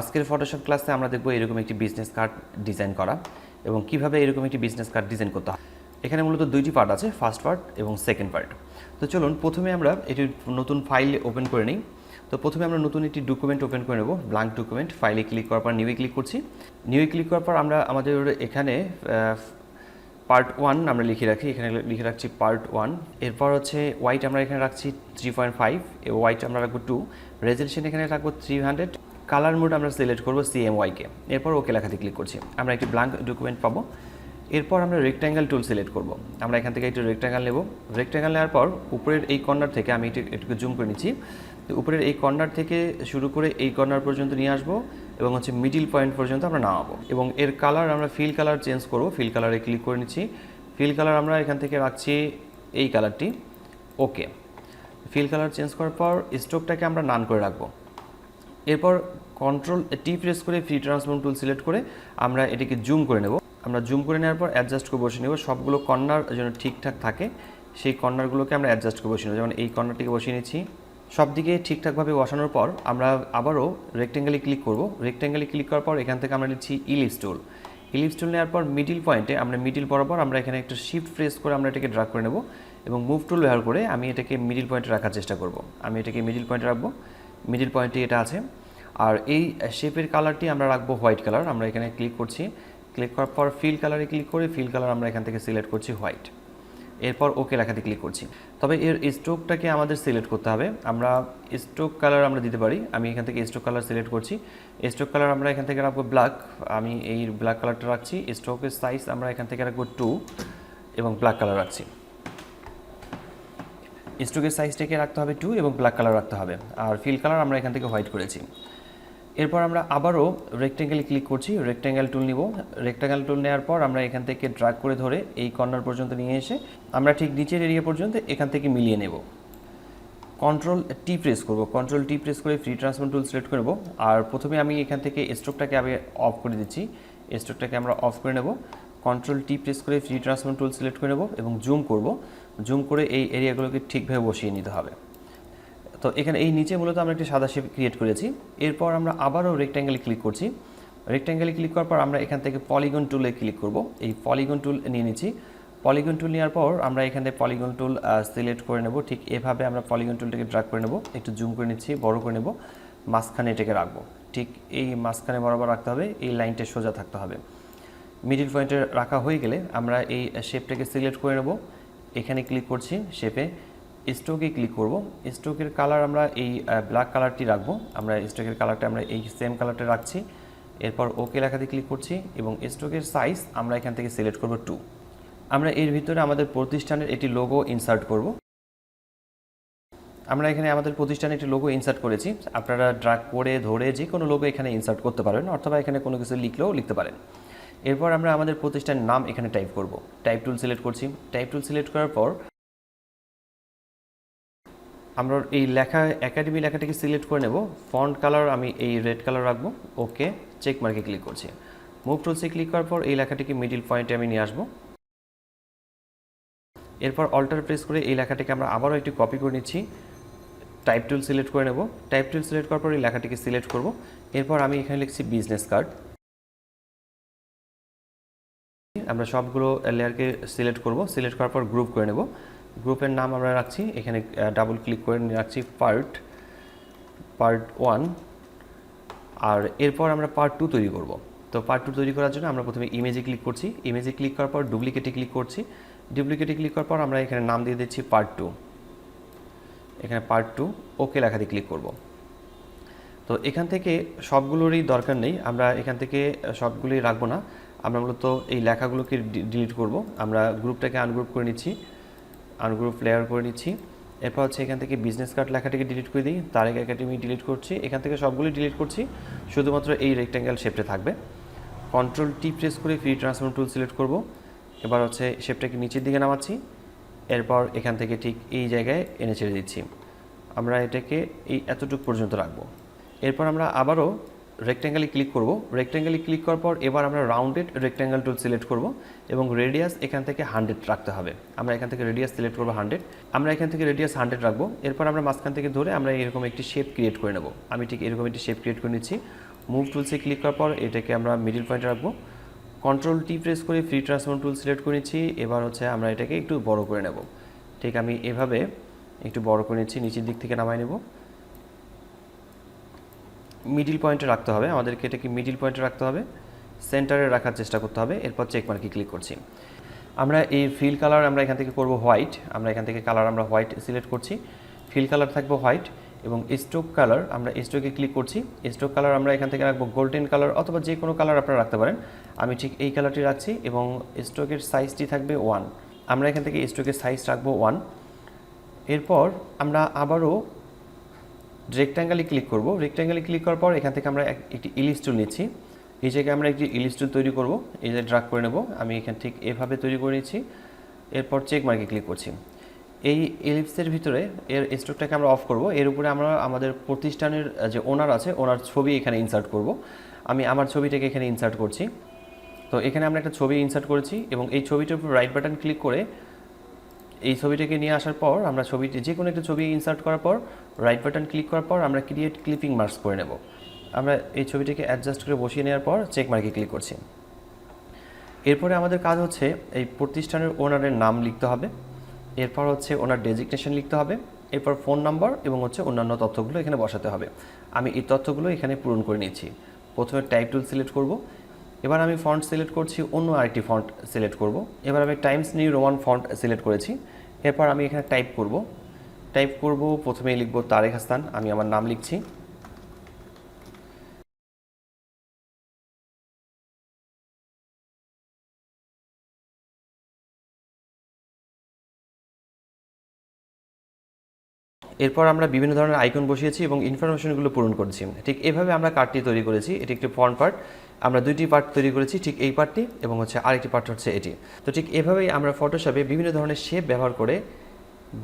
আজকের ফটোশপ ক্লাসে আমরা দেখব এরকম একটি বিজনেস কার্ড ডিজাইন করা এবং কীভাবে এরকম একটি বিজনেস কার্ড ডিজাইন করতে হয়। এখানে মূলত দুইটি পার্ট আছে ফার্স্ট পার্ট এবং সেকেন্ড পার্ট তো চলুন, প্রথমে আমরা এটি নতুন ফাইল ওপেন করে নিই। তো প্রথমে আমরা নতুন একটি ডকুমেন্ট ওপেন করে নেব ব্লাঙ্ক ডকুমেন্ট ফাইলে ক্লিক করার পর নিউয়ে ক্লিক করছি। নিউয়ে ক্লিক করার পর আমরা আমাদের এখানে পার্ট ওয়ান আমরা লিখে রাখি, এখানে লিখে রাখছি পার্ট ওয়ান এরপর হচ্ছে হোয়াইট আমরা এখানে রাখছি থ্রি পয়েন্ট ফাইভ এবং হোয়াইট আমরা রাখব টু রেজলিউশন এখানে রাখব থ্রি হান্ড্রেড কালার মোড আমরা সিলেক্ট করব সিএমওয়াইকে এরপর ওকে লেখাতে ক্লিক করছি। আমরা একটি ব্ল্যাঙ্ক ডকুমেন্ট পাবো। এরপর আমরা রেক্ট্যাঙ্গেল টুল সিলেক্ট করব। আমরা এখান থেকে একটু রেক্ট্যাঙ্গেল নেব। রেক্ট্যাঙ্গেল নেওয়ার পর উপরের এই কর্নার থেকে আমি একটু একটু জুম করে নিচ্ছি। তো উপরের এই কর্নার থেকে শুরু করে এই কর্নার পর্যন্ত নিয়ে আসব এবং হচ্ছে মিডিল পয়েন্ট পর্যন্ত আমরা নামাবো। এবং এর কালার আমরা ফিল কালার চেঞ্জ করব। ফিল কালারে ক্লিক করে নিচ্ছি। ফিল কালার আমরা এখান থেকে রাখছি এই কালারটি ওকে ফিল কালার চেঞ্জ করার পর স্টোকটাকে আমরা নান করে রাখব। এরপর কন্ট্রোল টি প্রেস করে ফ্রি ট্রান্সফর্ম টুল সিলেক্ট করে আমরা এটিকে জুম করে নেব। আমরা জুম করে নেওয়ার পর অ্যাডজাস্ট করে বসে নেব। সবগুলো কর্নার যেন ঠিকঠাক থাকে, সেই কর্নারগুলোকে আমরা অ্যাডজাস্ট করে বসিয়ে নেব। যেমন এই কর্নারটিকে বসিয়ে নিচ্ছি। সব দিকে ঠিকঠাকভাবে বসানোর পর আমরা আবারও রেক্টেঙ্গেলে ক্লিক করব। রেক্টেঙ্গেলে ক্লিক করার পর এখান থেকে আমরা নিচ্ছি ইলিপস টুল ইলিপস টুল নেওয়ার পর মিডিল পয়েন্টে আমরা মিডিল বরাবর আমরা এখানে একটা শিফট প্রেস করে আমরা এটাকে ড্রাগ করে নেব এবং মুভ টুল ব্যবহার করে আমি এটাকে মিডিল পয়েন্টে রাখার চেষ্টা করব। আমি এটাকে মিডিল পয়েন্টে রাখব। মিডিল পয়েন্টে এটা আছে। আর এই শেপের কালারটি আমরা রাখব হোয়াইট কালার আমরা এখানে ক্লিক করছি। ক্লিক করার পর ফিল কালারে ক্লিক করে ফিল কালার আমরা এখান থেকে সিলেক্ট করছি হোয়াইট এরপর ওকে লেখাতে ক্লিক করছি। তবে এর স্ট্রোকটাকে আমাদের সিলেক্ট করতে হবে। আমরা স্ট্রোক কালার আমরা দিতে পারি। আমি এখান থেকে স্ট্রোক কালার সিলেক্ট করছি। স্ট্রোক কালার আমরা এখান থেকে রাখব ব্ল্যাক আমি এই ব্ল্যাক কালারটা রাখছি। স্ট্রোকের সাইজ আমরা এখান থেকে রাখব টু এবং ব্ল্যাক কালার রাখছি। স্ট্রোকের সাইজটাকে রাখতে হবে টু এবং ব্ল্যাক কালার রাখতে হবে। আর ফিল কালার আমরা এখান থেকে হোয়াইট করেছি। এরপর আমরা আবারও রেক্টেঙ্গেলে ক্লিক করছি রেক্টেঙ্গেল টুল নিব। রেক্টেঙ্গেল টুল নেওয়ার পর আমরা এখান থেকে ড্রাগ করে ধরে এই কর্নার পর্যন্ত নিয়ে এসে আমরা ঠিক নিচের এরিয়া পর্যন্ত এখান থেকে মিলিয়ে নেব। কন্ট্রোল টি প্রেস করব। কন্ট্রোল টি প্রেস করে ফ্রি ট্রান্সফর্ম টুল সিলেক্ট করব আর প্রথমে আমি এখান থেকে স্ট্রোকটাকে আগে অফ করে দিচ্ছি। স্ট্রোকটাকে আমরা অফ করে নেব। কন্ট্রোল টি প্রেস করে ফ্রি ট্রান্সফর্ম টুল সিলেক্ট করে নেব এবং জুম করব। জুম করে এই এরিয়াগুলোকে ঠিকভাবে বসিয়ে নিতে হবে। তো এখানে এই নিচে মূলত আমরা একটি সাদা শেপ ক্রিয়েট করেছি। এরপর আমরা আবারও রেক্ট্যাঙ্গেলে ক্লিক করছি। রেক্ট্যাঙ্গেলে ক্লিক করার পর আমরা এখান থেকে পলিগন টুলে ক্লিক করব। এই পলিগন টুল নিয়ে নিচ্ছি। পলিগন টুল নেওয়ার পর আমরা এখান থেকে পলিগন টুল সিলেক্ট করে নেব। ঠিক এভাবে আমরা পলিগন টুলটাকে ড্রাগ করে নেব। একটু জুম করে নিচ্ছি, বড় করে নেব। মাঝখানে এটাকে রাখব। ঠিক এই মাঝখানে বরাবর রাখতে হবে। এই লাইনটা সোজা থাকতে হবে। মিডিল পয়েন্টে রাখা হয়ে গেলে আমরা এই শেপটাকে সিলেক্ট করে নেব। এখানে ক্লিক করছি শেপে স্ট্রোকে ক্লিক করব। স্ট্রোকের কালার আমরা এই ব্ল্যাক কালারটি রাখব। আমরা স্ট্রোকের কালারটা আমরা এই সেম কালারটা রাখছি। এরপর ওকে লেখাতে ক্লিক করছি এবং স্ট্রোকের সাইজ আমরা এখান থেকে সিলেক্ট করব টু আমরা এর ভিতরে আমাদের প্রতিষ্ঠানের একটি লোগো ইনসার্ট করব। আমরা এখানে আমাদের প্রতিষ্ঠানে একটি লোগো ইনসার্ট করেছি। আপনারা ড্রাগ করে, ধরে যে কোনো লোগো এখানে ইনসার্ট করতে পারেন অথবা এখানে কোনো কিছু লিখলেও লিখতে পারেন। এরপর আমরা আমাদের প্রতিষ্ঠানের নাম এখানে টাইপ করব। টাইপ টুল সিলেক্ট করছি। টাইপ টুল সিলেক্ট করার পর আমরা এই লেখা একাডেমি লেখাটাকে সিলেক্ট করে নেব। ফন্ট কালার আমি এই রেড কালার রাখব। ওকে চেক মার্কে ক্লিক করছি। মুভ টুলসে ক্লিক করার পর এই লেখাটিকে মিডিল পয়েন্টে আমি নিয়ে আসব। এরপর অল্টার প্রেস করে এই লেখাটিকে আমরা আবারও একটি কপি করে নিচ্ছি। টাইপ টুল সিলেক্ট করে নেব। টাইপ টুল সিলেক্ট করার পর এই লেখাটিকে সিলেক্ট করব। এরপর আমি এখানে লিখছি বিজনেস কার্ড আমরা সবগুলো লেয়ারকে সিলেক্ট করব। সিলেক্ট করার পর গ্রুপ করে নেব। গ্রুপের নাম আমরা রাখছি। এখানে ডাবল ক্লিক করে রাখছি পার্ট পার্ট ওয়ান আর এরপর আমরা পার্ট টু তৈরি করব। তো পার্ট টু তৈরি করার জন্য আমরা প্রথমে ইমেজে ক্লিক করছি। ইমেজে ক্লিক করার পর ডুপ্লিকেটে ক্লিক করছি। ডুপ্লিকেটে ক্লিক করার পর আমরা এখানে নাম দিয়ে দিচ্ছি পার্ট টু এখানে পার্ট টু ওকে লেখাতে ক্লিক করব। তো এখান থেকে সবগুলোরই দরকার নেই। আমরা এখান থেকে সবগুলোই রাখব না। আমরা মূলত এই লেখাগুলোকে ডিলিট করব। আমরা গ্রুপটাকে আনগ্রুপ করে নিচ্ছি। আনগ্রুপ লেয়ার করে নিচ্ছি। এরপর হচ্ছে এখান থেকে বিজনেস কার্ড লেখাটিকে ডিলিট করে দিই। তারেক একাডেমি ডিলিট করছি। এখান থেকে সবগুলি ডিলিট করছি। শুধুমাত্র এই রেক্ট্যাঙ্গেল শেপটা থাকবে। কন্ট্রোল টি প্রেস করে ফ্রি ট্রান্সফর্ম টুল সিলেক্ট করব। এবার হচ্ছে শেপটাকে নিচের দিকে নামাচ্ছি। এরপর এখান থেকে ঠিক এই জায়গায় এনে ছেড়ে দিচ্ছি। আমরা এটাকে এই এতটুকু পর্যন্ত রাখব। এরপর আমরা আবারও রেক্ট্যাঙ্গেলে ক্লিক করব। রেক্ট্যাঙ্গেলে ক্লিক করার পর এবার আমরা রাউন্ডেড রেক্ট্যাঙ্গেল টুল সিলেক্ট করব এবং রেডিয়াস এখান থেকে হান্ড্রেড রাখতে হবে। আমরা এখান থেকে রেডিয়াস সিলেক্ট করব হান্ড্রেড আমরা এখান থেকে রেডিয়াস হান্ড্রেড রাখব। এরপর আমরা মাঝখান থেকে ধরে আমরা এরকম একটি শেপ ক্রিয়েট করে নেব। আমি ঠিক এরকম একটি শেপ ক্রিয়েট করে নিচ্ছি। মুভ টুলসে ক্লিক করার পর এটাকে আমরা মিডিল পয়েন্টে রাখব। কন্ট্রোল টি প্রেস করে ফ্রি ট্রান্সফর্ম টুল সিলেক্ট করে নিচ্ছি। এবার হচ্ছে আমরা এটাকে একটু বড় করে নেব। ঠিক আমি এভাবে একটু বড় করে নিচ্ছি, নিচের দিক থেকে নামাই নেব। মিডিল পয়েন্টে রাখতে হবে। আমাদেরকে এটাকে মিডিল পয়েন্টে রাখতে হবে। সেন্টারে রাখার চেষ্টা করতে হবে। এরপর চেক মার্কে ক্লিক করছি। আমরা এই ফিল কালার আমরা এখান থেকে করব হোয়াইট আমরা এখান থেকে কালার আমরা হোয়াইট সিলেক্ট করছি। ফিল কালার থাকবে হোয়াইট এবং স্ট্রোক কালার আমরা স্ট্রোকে ক্লিক করছি। স্ট্রোক কালার আমরা এখান থেকে রাখব গোল্ডেন কালার অথবা যে কোনো কালার আপনারা রাখতে পারেন। আমি ঠিক এই কালারটি রাখছি এবং স্ট্রোকের সাইজটি থাকবে ওয়ান আমরা এখান থেকে স্ট্রোকের সাইজ রাখব ওয়ান এরপর আমরা আবারও রেক্ট্যাঙ্গেলে ক্লিক করব। রেক্ট্যাঙ্গেলে ক্লিক করার পর এখান থেকে আমরা একটি ইলিশ টুল নিচ্ছি। এই জায়গায় আমরা একটি ইলিশ টুল তৈরি করব। এই যে ড্রাগ করে নেব। আমি এখান ঠিক এভাবে তৈরি করে নিচ্ছি। এরপর চেক মার্কে ক্লিক করছি। এই এলিপসের ভিতরে এর স্ট্রোকটাকে আমরা অফ করব। এর উপরে আমরা আমাদের প্রতিষ্ঠানের যে ওনার আছে, ওনার ছবি এখানে ইনসার্ট করব। আমি আমার ছবিটাকে এখানে ইনসার্ট করছি। তো এখানে আমরা একটা ছবি ইনসার্ট করেছি এবং এই ছবিটার উপর রাইট বাটন ক্লিক করে এই ছবিটাকে নিয়ে আসার পর আমরা ছবিটি যে কোনো একটা ছবি ইনসার্ট করার পর রাইট বাটন ক্লিক করার পর আমরা ক্রিয়েট ক্লিপিং মার্কস করে নেব। আমরা এই ছবিটিকে অ্যাডজাস্ট করে বসিয়ে নেওয়ার পর চেক মার্কে ক্লিক করছি। এরপরে আমাদের কাজ হচ্ছে এই প্রতিষ্ঠানের ওনারের নাম লিখতে হবে। এরপর হচ্ছে ওনার ডেজিগনেশন লিখতে হবে। এরপর ফোন নাম্বার এবং হচ্ছে অন্যান্য তথ্যগুলো এখানে বসাতে হবে। আমি এই তথ্যগুলো এখানে পূরণ করে নিচ্ছি। প্রথমে টাইপ টুল সিলেক্ট করব। এবার আমি ফন্ট সিলেক্ট করছি, অন্য আরেকটি ফন্ট সিলেক্ট করব। এবার আমি Times New Roman font select করেছি। এরপর আমি এখানে টাইপ করব। টাইপ করব, প্রথমেই লিখব তারেক হাসান, আমি আমার নাম লিখছি। এরপর আমরা বিভিন্ন ধরনের আইকন বসিয়েছি এবং ইনফরমেশনগুলো পূরণ করেছি। ঠিক এভাবে আমরা কার্ডটি তৈরি করেছি। এটি একটি ফ্রন্ট পার্ট আমরা দুইটি পার্ট তৈরি করেছি, ঠিক এই পার্টটি এবং হচ্ছে আরেকটি পার্ট হচ্ছে এটি। তো ঠিক এভাবেই আমরা ফটোশপে বিভিন্ন ধরনের শেপ ব্যবহার করে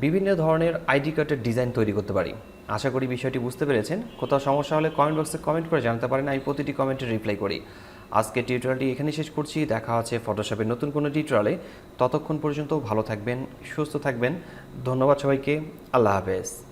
বিভিন্ন ধরনের আইডি কার্ডের ডিজাইন তৈরি করতে পারি। আশা করি বিষয়টি বুঝতে পেরেছেন। কোথাও সমস্যা হলে কমেন্ট বক্সে কমেন্ট করে জানাতে পারেন, আমি প্রতিটি কমেন্টে রিপ্লাই করি। আজকে টিউটোরিয়ালটি এখানে শেষ করছি। দেখা হচ্ছে ফটোশপের নতুন কোনো টিউটোরিয়ালে ততক্ষণ পর্যন্ত ভালো থাকবেন, সুস্থ থাকবেন। ধন্যবাদ সবাইকে। আল্লাহ হাফেজ।